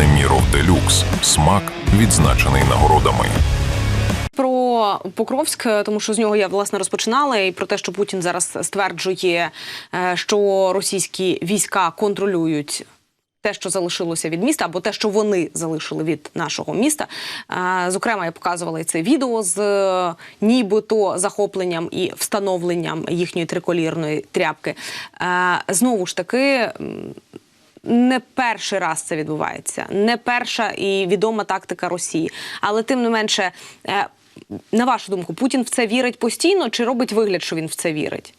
Неміров Делюкс. Смак відзначений нагородами. Про Покровськ, тому що з нього я власне розпочинала, і про те, що Путін зараз стверджує, е, що російські війська контролюють. Те, що залишилося від міста, або те, що вони залишили від нашого міста. Е, Зокрема, я показувала це відео з е, нібито захопленням і встановленням їхньої триколірної тряпки. Знову ж таки, не перший раз це відбувається, не перша і відома тактика Росії. Але тим не менше, е, на вашу думку, Путін в це вірить постійно чи робить вигляд, що він в це вірить?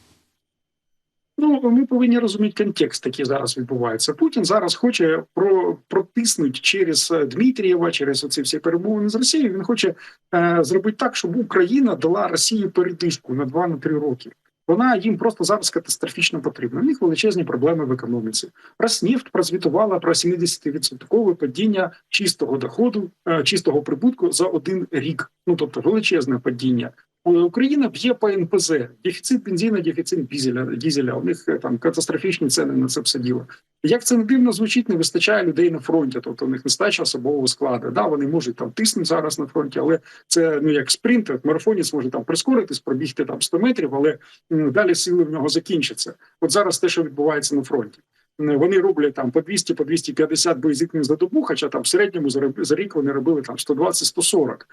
Ну ми повинні розуміти контекст, який зараз відбувається. Путін зараз хоче про протиснути через е, Дмитрієва, через оці всі перемовини з Росією. Він хоче е, зробити так, щоб Україна дала Росії передишку на 2-3 роки. Вона їм просто зараз катастрофічно потрібна. У них величезні проблеми в економіці. Роснефть прозвітувала про 70% падіння чистого доходу, е, чистого прибутку за один рік. Ну тобто величезне падіння. Е, Україна б'є по НПЗ, дефіцит бензину, дефіцит дізеля. дізеля. У них е, там катастрофічні ціни на це все діло. Як це не дивно звучить, не вистачає людей на фронті, тобто у них нестача особового складу. Да, вони можуть там тиснути зараз на фронті, але це ну як спринт, як марафонець може там прискоритись, пробігти там 100 метрів, але м, далі сили в нього закінчаться. От зараз те, що відбувається на фронті. Вони роблять там по 200, по 250 боєзіткнень за добу, хоча там в середньому за рік вони робили там 120-140.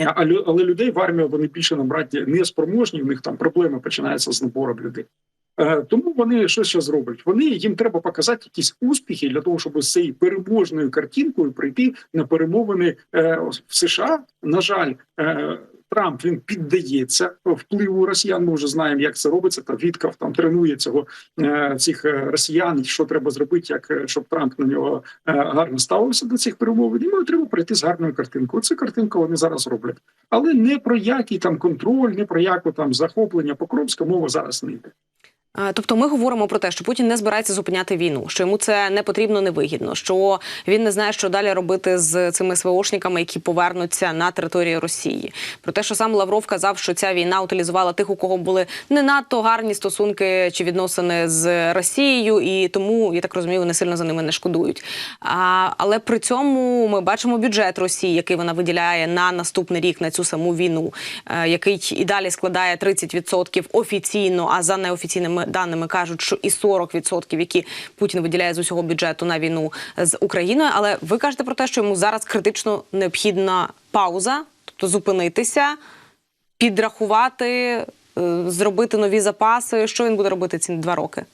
Е, але людей в армію вони більше набрати не спроможні. У них там проблеми починаються з набором людей. Е, Тому вони що ще зроблять? Вони їм треба показати якісь успіхи для того, щоб з цією переможною картинкою прийти на перемовини е, в США. На жаль, Трамп він піддається впливу росіян. Ми вже знаємо, як це робиться. Та Віткав там тренує цього е, цих е, росіян, що треба зробити, як е, щоб Трамп на нього гарно ставився до цих перемовин. ми треба прийти з гарною картинкою. Цю картинку вони зараз роблять, але не про який там контроль, не про яку там захоплення Покровська мова зараз не йде. Е, Тобто ми говоримо про те, що Путін не збирається зупиняти війну, що йому це не потрібно, невигідно, що він не знає, що далі робити з цими СВОшниками, які повернуться на територію Росії. Про те, що сам Лавров казав, що ця війна утилізувала тих, у кого були не надто гарні стосунки чи відносини з Росією, і тому я так розумію, вони сильно за ними не шкодують. А, але при цьому ми бачимо бюджет Росії, який вона виділяє на наступний рік на цю саму війну, е, який і далі складає 30% офіційно, а за неофіційними даними кажуть, що і 40%, які Путін виділяє з усього бюджету на війну з Україною. Але ви кажете про те, що йому зараз критично необхідна пауза, тобто зупинитися, підрахувати, е, зробити нові запаси. Що він буде робити ці два роки?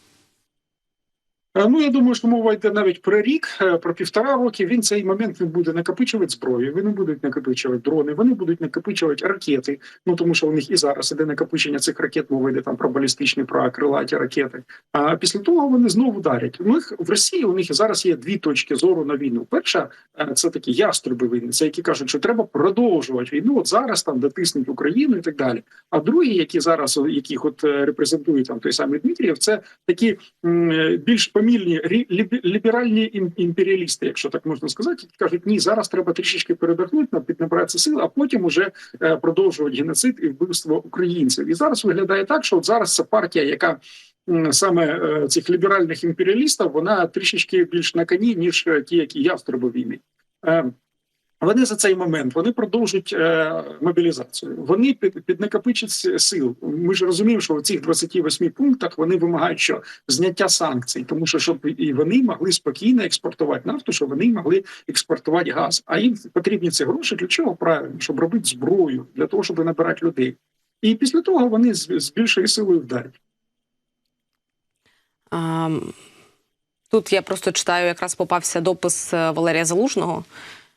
Е, Ну я думаю, що мова йде навіть про рік, е, про півтора роки. Він цей момент він буде накопичувати зброю. Вони будуть накопичувати дрони, вони будуть накопичувати ракети. Ну тому що у них і зараз іде накопичення цих ракет. Мова йде там про балістичні, про крилаті ракети. А після того вони знову дарять. У них в Росії у них і зараз є дві точки зору на війну. Перша е, це такі яструби війни, це які кажуть, що треба продовжувати війну. От зараз там дотиснуть Україну і так далі. А другі, які зараз яких от репрезентують там той самий Дмитрієв, це такі більш лібі- ліберальні імперіалісти, якщо так можна сказати, які кажуть, ні, зараз треба трішечки передихнути, набратися сил, а потім уже е, продовжувати геноцид і вбивство українців. І зараз виглядає так, що от зараз ця партія, яка саме е, цих ліберальних імперіалістів, вона трішечки більш на коні, ніж е, ті, які я війни. Вони за цей момент вони продовжують е, мобілізацію. Вони під, піднакопичать сил. Ми ж розуміємо, що в цих 28 пунктах вони вимагають що зняття санкцій, тому що щоб і вони могли спокійно експортувати нафту, щоб вони могли експортувати газ. А їм потрібні ці гроші для чого правильно? Щоб робити зброю для того, щоб набирати людей. І після того вони з, з більшою силою вдарять. Ам, Тут я просто читаю, якраз попався допис е, Валерія Залужного,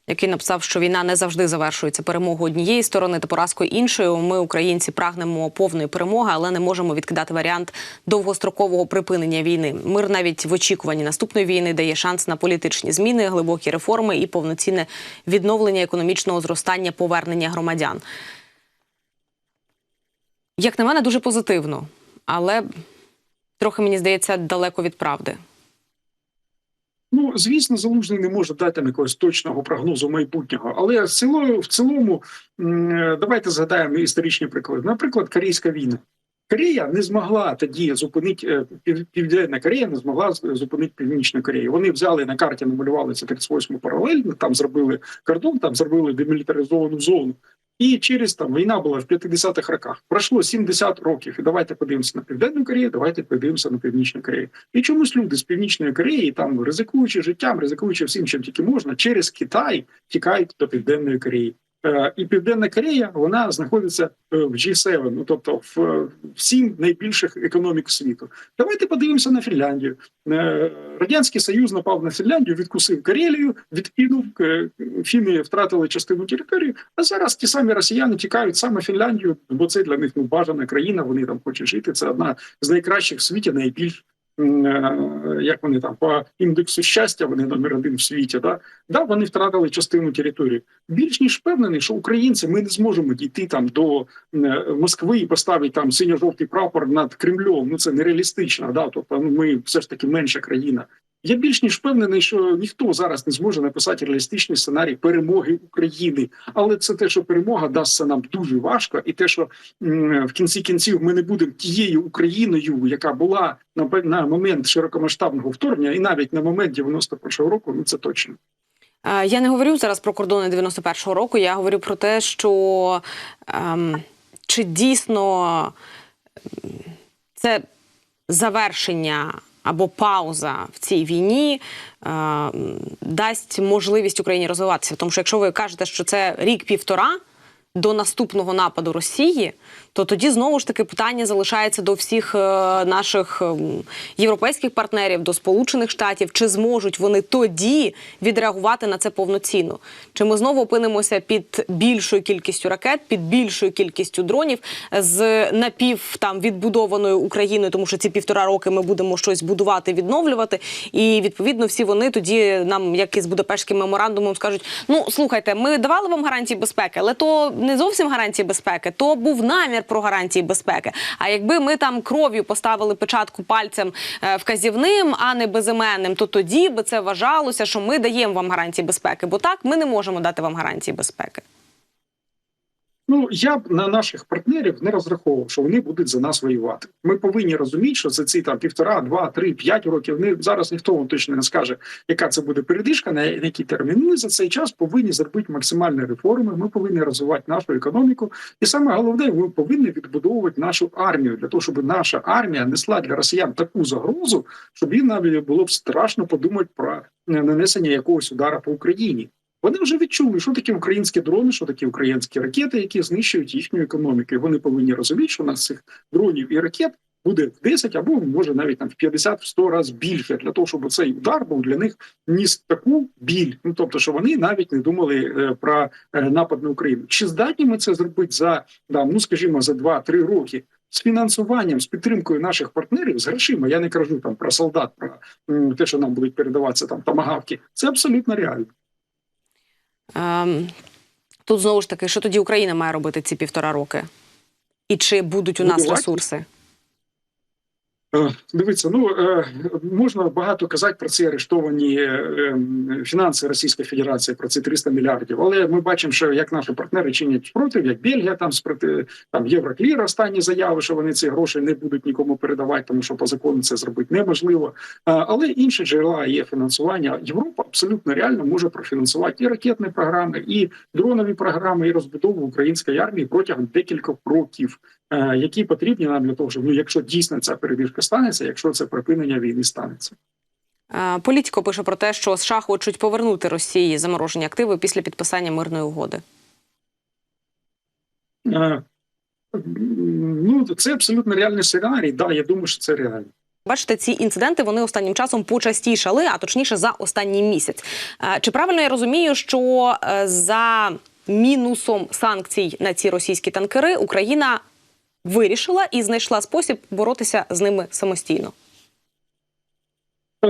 який написав, що війна не завжди завершується перемогою однієї сторони та поразкою іншої. Ми, українці, прагнемо повної перемоги, але не можемо відкидати варіант довгострокового припинення війни. Мир навіть в очікуванні наступної війни дає шанс на політичні зміни, глибокі реформи і повноцінне відновлення економічного зростання, повернення громадян. Як на мене, дуже позитивно, але трохи мені здається далеко від правди. Звісно, залужний не може дати там якогось точного прогнозу майбутнього, але в цілому давайте згадаємо історичні приклади. Наприклад, Корейська війна. Корея не змогла тоді зупинити е, Південна Корея не змогла зупинити Північну Корею. Вони взяли на карті, намалювали це 38 паралельно, там зробили кордон, там зробили демілітаризовану зону. І через там війна була в 50-х роках. Пройшло 70 років. І давайте подивимося на Південну Корею, давайте подивимося на Північну Корею. І чомусь люди з Північної Кореї, там ризикуючи життям, ризикуючи всім, чим тільки можна, через Китай тікають до Південної Кореї. Е, І Південна Корея вона знаходиться е, в G7, ну тобто в, е, в сім найбільших економік світу. Давайте подивимося на Фінляндію. Радянський Союз напав на Фінляндію, відкусив Карелію, відкинув фіни втратили частину території. А зараз ті самі росіяни тікають саме Фінляндію, бо це для них ну бажана країна. Вони там хочуть жити. Це одна з найкращих в світі, найбільш як вони там по індексу щастя. Вони номер один в світі. Да, да вони втратили частину території. Більш ніж впевнений, що українці ми не зможемо дійти там до е, Москви і поставити там синьо-жовтий прапор над Кремлем. Ну це нереалістично. Да, тобто ну, ми все ж таки менша країна. Я більш ніж впевнений, що ніхто зараз не зможе написати реалістичний сценарій перемоги України. Але це те, що перемога дасться нам дуже важко, і те, що в кінці кінців ми не будемо тією Україною, яка була на, на момент широкомасштабного вторгнення, і навіть на момент 91-го року, ну це точно. Я не говорю зараз про кордони 91-го року. Я говорю про те, що ем, чи дійсно це завершення або пауза в цій війні е, дасть можливість Україні розвиватися. Тому що якщо ви кажете, що це рік-півтора до наступного нападу Росії, то тоді знову ж таки питання залишається до всіх е, наших ем, європейських партнерів, до Сполучених Штатів, чи зможуть вони тоді відреагувати на це повноцінно? Чи ми знову опинимося під більшою кількістю ракет, під більшою кількістю дронів з напів там відбудованою Україною, тому що ці півтора роки ми будемо щось будувати, відновлювати, і відповідно всі вони тоді нам, як із Будапештським меморандумом, скажуть: ну слухайте, ми давали вам гарантії безпеки, але то не зовсім гарантії безпеки, то був намір про гарантії безпеки. А якби ми там кров'ю поставили печатку пальцем е, вказівним, а не безіменним, то тоді би це вважалося, що ми даємо вам гарантії безпеки. Бо так ми не можемо дати вам гарантії безпеки. Ну я б на наших партнерів не розраховував, що вони будуть за нас воювати. Ми повинні розуміти, що за ці там півтора, два, три, п'ять років. Не зараз ніхто вам точно не скаже, яка це буде передишка, на який термін. Ми за цей час повинні зробити максимальні реформи. Ми повинні розвивати нашу економіку, і саме головне, ми повинні відбудовувати нашу армію для того, щоб наша армія несла для росіян таку загрозу, щоб їм навіть було б страшно подумати про нанесення якогось удара по Україні. Вони вже відчули, що такі українські дрони, що такі українські ракети, які знищують їхню економіку. І Вони повинні розуміти, що у нас цих дронів і ракет буде в 10 або може навіть там в 50 в 100 разів більше для того, щоб цей удар був для них ніс таку біль. Ну тобто, що вони навіть не думали е, про е, напад на Україну. Чи здатні ми це зробити за там, ну скажімо, за 2-3 роки? З фінансуванням, з підтримкою наших партнерів, з грошима, я не кажу там про солдат, про те, що нам будуть передаватися там тамагавки. Це абсолютно реально. Ем, тут знову ж таки, що тоді Україна має робити ці півтора роки? І чи будуть у нас ресурси? Е, Дивіться, ну е, можна багато казати про ці арештовані е, е, фінанси Російської Федерації, про ці 300 мільярдів. Але ми бачимо, що як наші партнери чинять спротив, як Бельгія там спроти там Євроклір останні заяви, що вони ці гроші не будуть нікому передавати, тому що по закону це зробити неможливо. Але інші джерела є фінансування. Європа абсолютно реально може профінансувати і ракетні програми, і дронові програми, і розбудову української армії протягом декількох років які потрібні нам для того, щоб ну, якщо дійсно ця перебіжка станеться, якщо це припинення війни станеться. Е, Політико пише про те, що США хочуть повернути Росії заморожені активи після підписання мирної угоди. Е, Ну це абсолютно реальний сценарій. Да, я думаю, що це реально. Бачите, ці інциденти вони останнім часом почастішали, а точніше за останній місяць. Е, Чи правильно я розумію, що е, за мінусом санкцій на ці російські танкери Україна вирішила і знайшла спосіб боротися з ними самостійно?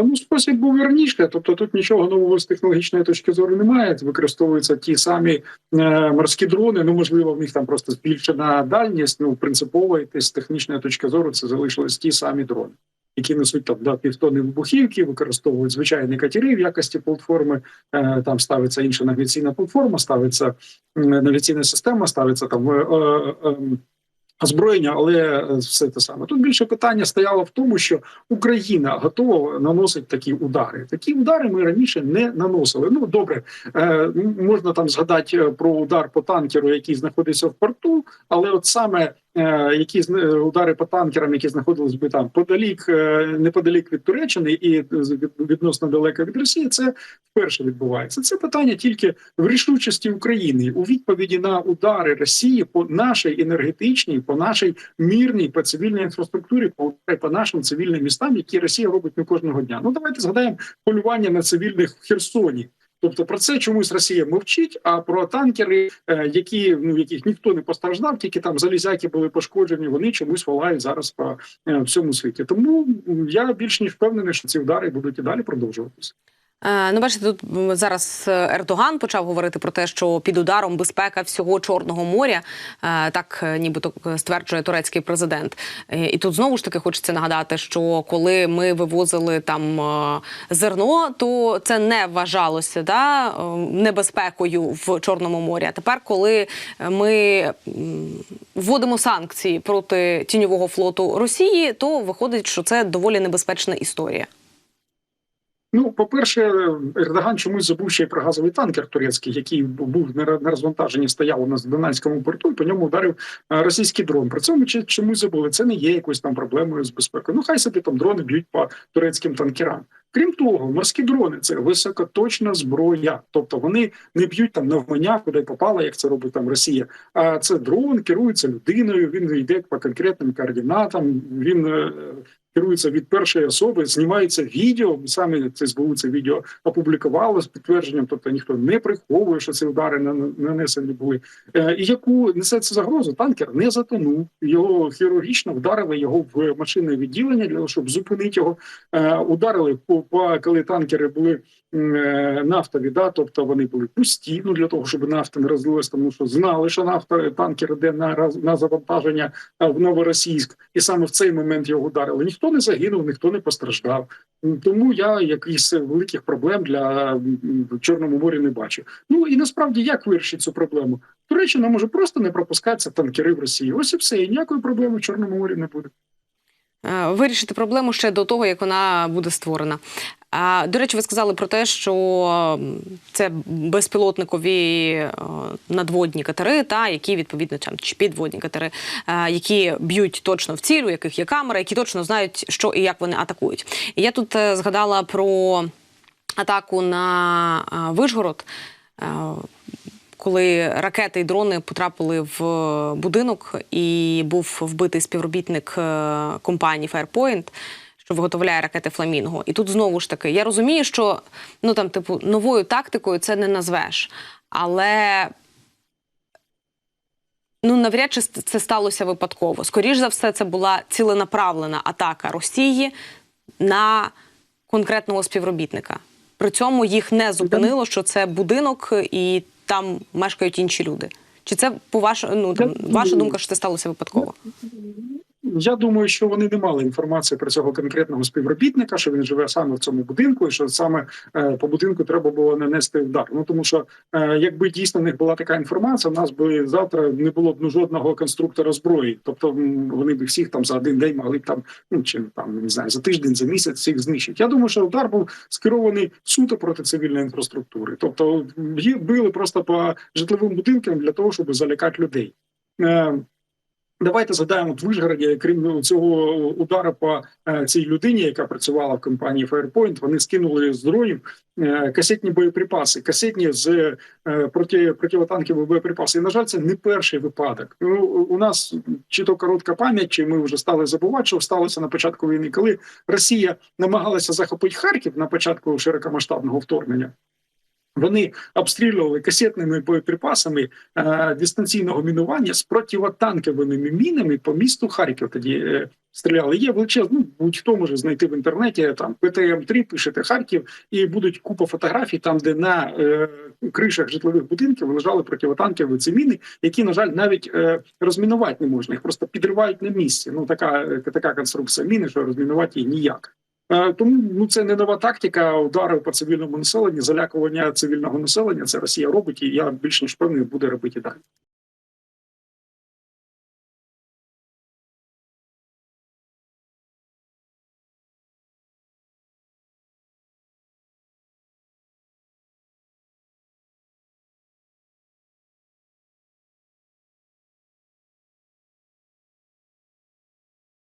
Ну, спосіб був верніше, тобто тут нічого нового з технологічної точки зору немає. Використовуються ті самі е, морські дрони. Ну можливо, в них там просто збільшена дальність. Ну принципово і з технічної точки зору це залишились ті самі дрони, які несуть там да, півтони вибухівки, використовують звичайні катери в якості платформи. Е, там ставиться інша навігаційна платформа, ставиться навігаційна система, ставиться там. Е, е, е, озброєння, але е, все те саме. Тут більше питання стояло в тому, що Україна готова наносити такі удари. Такі удари ми раніше не наносили. Ну добре, е, можна там згадати е, про удар по танкеру, який знаходиться в порту, але от саме які зна- е, удари по танкерам, які знаходились би там подалік, е, неподалік від Туреччини і відносно далеко від Росії, це вперше відбувається. Це питання тільки в рішучості України у відповіді на удари Росії по нашій енергетичній, по нашій мірній по цивільній інфраструктурі, по по нашим цивільним містам, які Росія робить не кожного дня. Ну давайте згадаємо полювання на цивільних в Херсоні. Тобто про це чомусь Росія мовчить. А про танкери, е, які ну яких ніхто не постраждав, тільки там залізяки були пошкоджені. Вони чомусь волають зараз по е, всьому світі. Тому я більш ніж впевнений, що ці удари будуть і далі продовжуватися. Е, Ну, бачите, тут зараз е, Ердоган почав говорити про те, що під ударом безпека всього Чорного моря, е, так нібито стверджує турецький президент. І тут знову ж таки хочеться нагадати, що коли ми вивозили там зерно, то це не вважалося да, небезпекою в Чорному морі. А тепер, коли ми вводимо санкції проти тіньового флоту Росії, то виходить, що це доволі небезпечна історія. Ну, по-перше, Ердоган чомусь забув ще й про газовий танкер турецький, який був на розвантаженні, стояв у нас в Донецькому порту, і по ньому ударив е, російський дрон. При цьому чомусь забули. Це не є якоюсь там проблемою з безпекою. Ну, хай собі там дрони б'ють по турецьким танкерам. Крім того, морські дрони це високоточна зброя, тобто вони не б'ють там навмання, куди попало, як це робить там Росія. А це дрон керується людиною. Він йде по конкретним координатам. Він е, керується від першої особи, знімається відео. Саме це СБУ це відео опублікувало з підтвердженням, тобто ніхто не приховує, що ці удари на- нанесені були. Е, І яку несе це загрозу? Танкер не затонув. Його хірургічно вдарили його в машинне відділення для того, щоб зупинити його. Е, Ударили по, по коли танкери були е, нафтові, да, тобто вони були пусті. Ну для того, щоб нафта не розлилась, тому що знали, що нафта танкер йде на на завантаження в Новоросійськ, і саме в цей момент його ударили. Ніхто не загинув, ніхто не постраждав. Тому я якихось великих проблем для Чорному морі не бачу. Ну і насправді як вирішити цю проблему? Туреччина може просто не пропускатися танкери в Росії. Ось і все, і ніякої проблеми в Чорному морі не буде. Е, вирішити проблему ще до того, як вона буде створена. До речі, ви сказали про те, що це безпілотникові е, надводні катери, та які відповідно там чи підводні катери, е, які б'ють точно в ціль, у яких є камера, які точно знають, що і як вони атакують. І я тут згадала про атаку на Вишгород. Е, коли ракети і дрони потрапили в будинок, і був вбитий співробітник е, компанії Fairpoint, що виготовляє ракети Фламінго. І тут знову ж таки, я розумію, що ну там, типу, новою тактикою це не назвеш, але. Ну, навряд чи це сталося випадково. Скоріш за все, це була ціленаправлена атака Росії на конкретного співробітника. При цьому їх не зупинило, що це будинок і там мешкають інші люди. Чи це по ваш, ну там ваша думка, що це сталося випадково? Я думаю, що вони не мали інформації про цього конкретного співробітника, що він живе саме в цьому будинку, і що саме е, по будинку треба було нанести удар. Ну тому що е, якби дійсно в них була така інформація, у нас би завтра не було б ну, жодного конструктора зброї. Тобто вони б всіх там за один день могли б там, ну чи там не знаю, за тиждень, за місяць всіх знищити. Я думаю, що удар був скерований суто проти цивільної інфраструктури. Тобто били просто по житловим будинкам для того, щоб залякати людей. Давайте згадаємо в Вишгороді, крім цього удару по е, цій людині, яка працювала в компанії Firepoint, вони скинули з дронів е, касетні боєприпаси, касетні з е, проти противотанкові боєприпаси. І на жаль, це не перший випадок. Ну у нас чи то коротка пам'ять, чи ми вже стали забувати, що сталося на початку війни, коли Росія намагалася захопити Харків на початку широкомасштабного вторгнення. Вони обстрілювали касетними боєприпасами е, дистанційного мінування з противотанковими мінами по місту Харків. Тоді е, стріляли. Є величезно, ну, будь-хто може знайти в інтернеті там ПТМ-3, пишете Харків, і будуть купа фотографій, там де на е, кришах житлових будинків лежали противотанкові ці міни, які на жаль навіть е, розмінувати не можна. Їх просто підривають на місці. Ну така, е, така конструкція міни, що розмінувати її ніяк. Е, Тому ну це не нова тактика ударів по цивільному населенню, залякування цивільного населення. Це Росія робить, і я більш ніж певний буде робити далі.